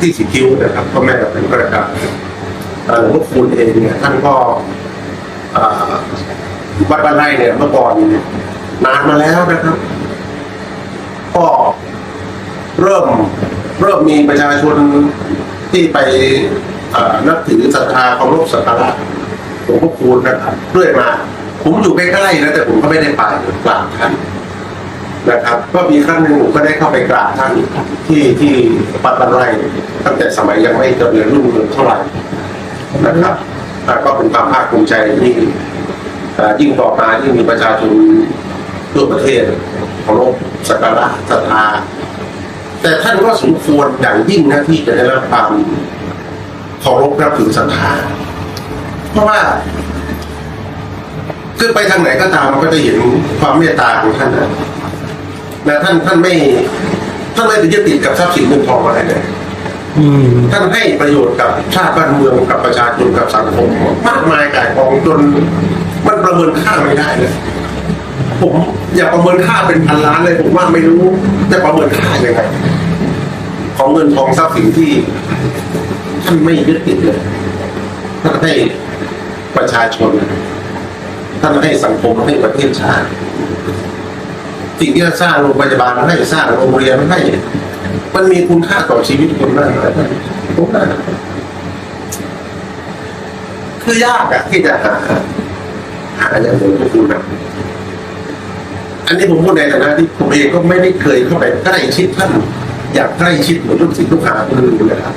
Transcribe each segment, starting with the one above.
ที่สิคิ้วนะครับพ่อแม่เป็นข้าราชการเอ่หลวงพ่อคูณเองเนี่ยท่านก็วัดบ้านไร่เนี่ยเมื่อก่อนนานมาแล้วนะครับ ก็เริ่มเริ่มมีประชาชนที่ไปนับถือศรัทธาเคารพสักการะหลวงพ่อคูณนะครับเรื่อยมา ผมอยู่ใกล้ๆนะแต่ผมก็ไม่ได้ไปกราบท่าน นะครับก็มีครั้งหนึ่งผมก็ได้เข้าไปกราบท่านที่ที่ปัตตานีตั้งแต่สมัยยังไม่เจริญรุ่งเรืองเท่าไหร่นะครับอ่ก็เป็นความภาคภูมิใจที่ยิ่งต่อมาที่งมีประชาชนทั่วประเทศเคารพสักการะศรัทธาแต่ท่านก็สมควรอย่างยิ่งนะที่จะได้รับความเคารพนับถือศรัทธาเพราะว่าคือไปทางไหนก็ตามมันก็จะเห็นความเมตตาของท่านนะ นะท่านท่านไม่ท่านไม่ได้ยึดติดกับทรัพย์สินเงินทองอะไรเลยอืมท่านให้ประโยชน์กับชาติบ้านเมืองกับประชาชนกับสังคมมากมายกายกองจนมันประเมินค่าไม่ได้เลยผมอย่าประเมินค่าเป็นพันล้านเลยผมว่าไม่รู้จะประเมินค่ายังไงของเงินทองทรัพย์สินที่ท่านไม่ยึดติดเลยท่านให้ประชาชนท่านให้สังคมให้ประเทศชาติ สิ่งที่ท่าสร้างโรงพยาบาลมันให้สร้างโรงเรียนมันให้มันมีคุณค่าต่อชีวิตคนมากเลยผมว่าคือยากอะที่จะหาหาอย่างหนึ่งก็คือแบบอันนี้ผมพูดในฐานะที่ผมเองก็ไม่ได้เคยเข้าไปใกล้ชิดท่านอยากใกล้ชิดเหมือนลูกศิษย์ลูกหาคนอื่นนะครับ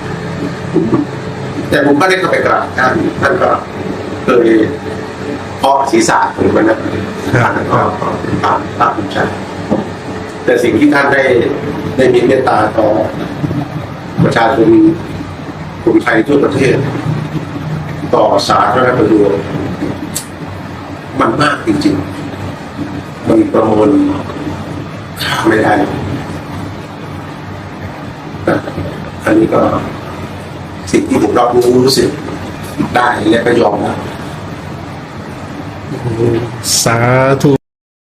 แต่ผมก็ได้เข้าไปกราบท่านท่านก็เคยเคาะศีรษะผมมันนะท่านก็ตามตามใจ แต่สิ่งที่ท่านได้ได้มีเมตตาต่อประชาชนคนไทยทั่วประเทศ ต่อสาธารณประโยชน์มันมากจริงๆ มันประมวลค่าไม่ได้ อันนี้ก็สิ่งที่ผมรับรู้รู้สึกได้และก็ยอมรับสาธุ